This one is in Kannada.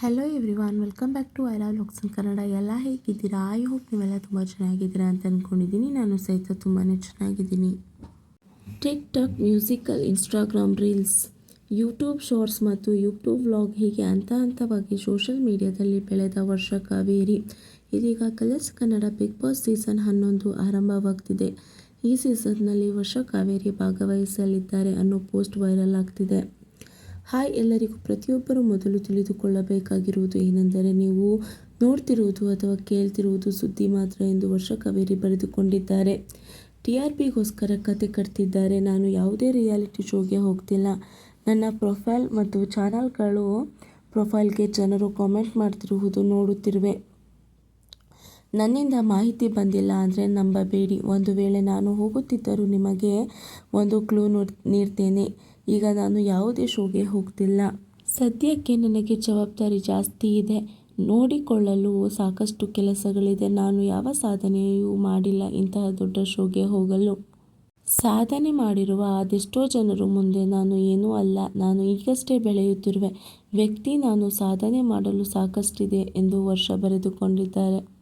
Hello everyone welcome back to I love locks in Kannada ಎಲ್ಲ ಹೇಗಿದ್ದೀರಾ? ಐ ಹೋಪ್ ನೀವೆಲ್ಲ ತುಂಬ ಚೆನ್ನಾಗಿದ್ದೀರಾ ಅಂತ ಅಂದ್ಕೊಂಡಿದ್ದೀನಿ ನಾನು ಸಹಿತ ತುಂಬಾ ಚೆನ್ನಾಗಿದ್ದೀನಿ. TikTok musical Instagram reels YouTube shorts ಮತ್ತು ಯೂಟ್ಯೂಬ್ ವ್ಲಾಗ್ ಹೀಗೆ ಹಂತ ಹಂತವಾಗಿ ಸೋಷಲ್ ಮೀಡಿಯಾದಲ್ಲಿ ಬೆಳೆದ ವರ್ಷ ಕಾವೇರಿ. ಇದೀಗ Colors Kannada Bigg Boss season ಹನ್ನೊಂದು ಆರಂಭವಾಗ್ತಿದೆ. ಈ ಸೀಸನ್ನಲ್ಲಿ ವರ್ಷ ಕಾವೇರಿ ಭಾಗವಹಿಸಲಿದ್ದಾರೆ ಅನ್ನೋ ಪೋಸ್ಟ್ ವೈರಲ್ ಆಗ್ತಿದೆ. ಹಾಯ್ ಎಲ್ಲರಿಗೂ ಪ್ರತಿಯೊಬ್ಬರು ಮೊದಲು ತಿಳಿದುಕೊಳ್ಳಬೇಕಾಗಿರುವುದು ಏನೆಂದರೆ ನೀವು ನೋಡ್ತಿರುವುದು ಅಥವಾ ಕೇಳ್ತಿರುವುದು ಸುದ್ದಿ ಮಾತ್ರ ಎಂದು ವರ್ಷ ಕಾವೇರಿ ಬರೆದುಕೊಂಡಿದ್ದಾರೆ. ಟಿ ಆರ್ ಪಿಗೋಸ್ಕರ ಕತೆ ಕಟ್ತಿದ್ದಾರೆ. ನಾನು ಯಾವುದೇ ರಿಯಾಲಿಟಿ ಶೋಗೆ ಹೋಗ್ತಿಲ್ಲ. ನನ್ನ ಪ್ರೊಫೈಲ್ ಮತ್ತು ಚಾನಲ್ಗಳು ಪ್ರೊಫೈಲ್ಗೆ ಜನರು ಕಾಮೆಂಟ್ ಮಾಡ್ತಿರುವುದು ನೋಡುತ್ತಿರುವೆ. ನನ್ನಿಂದ ಮಾಹಿತಿ ಬಂದಿಲ್ಲ ಅಂದರೆ ನಂಬಬೇಡಿ. ಒಂದು ವೇಳೆ ನಾನು ಹೋಗುತ್ತಿದ್ದರೂ ನಿಮಗೆ ಒಂದು ಕ್ಲೂ ನೀಡ್ತೇನೆ. ಈಗ ನಾನು ಯಾವುದೇ ಶೋಗೆ ಹೋಗ್ತಿಲ್ಲ. ಸದ್ಯಕ್ಕೆ ನನಗೆ ಜವಾಬ್ದಾರಿ ಜಾಸ್ತಿ ಇದೆ. ನೋಡಿಕೊಳ್ಳಲು ಸಾಕಷ್ಟು ಕೆಲಸಗಳಿದೆ. ನಾನು ಯಾವ ಸಾಧನೆಯೂ ಮಾಡಿಲ್ಲ ಇಂತಹ ದೊಡ್ಡ ಶೋಗೆ ಹೋಗಲು. ಸಾಧನೆ ಮಾಡಿರುವ ಅದೆಷ್ಟೋ ಜನರು ಮುಂದೆ ನಾನು ಏನೂ ಅಲ್ಲ. ನಾನು ಈಗಷ್ಟೇ ಬೆಳೆಯುತ್ತಿರುವೆ. ವ್ಯಕ್ತಿ ನಾನು ಸಾಧನೆ ಮಾಡಲು ಸಾಕಷ್ಟಿದೆ ಎಂದು ವರ್ಷ ಬರೆದುಕೊಂಡಿದ್ದಾರೆ.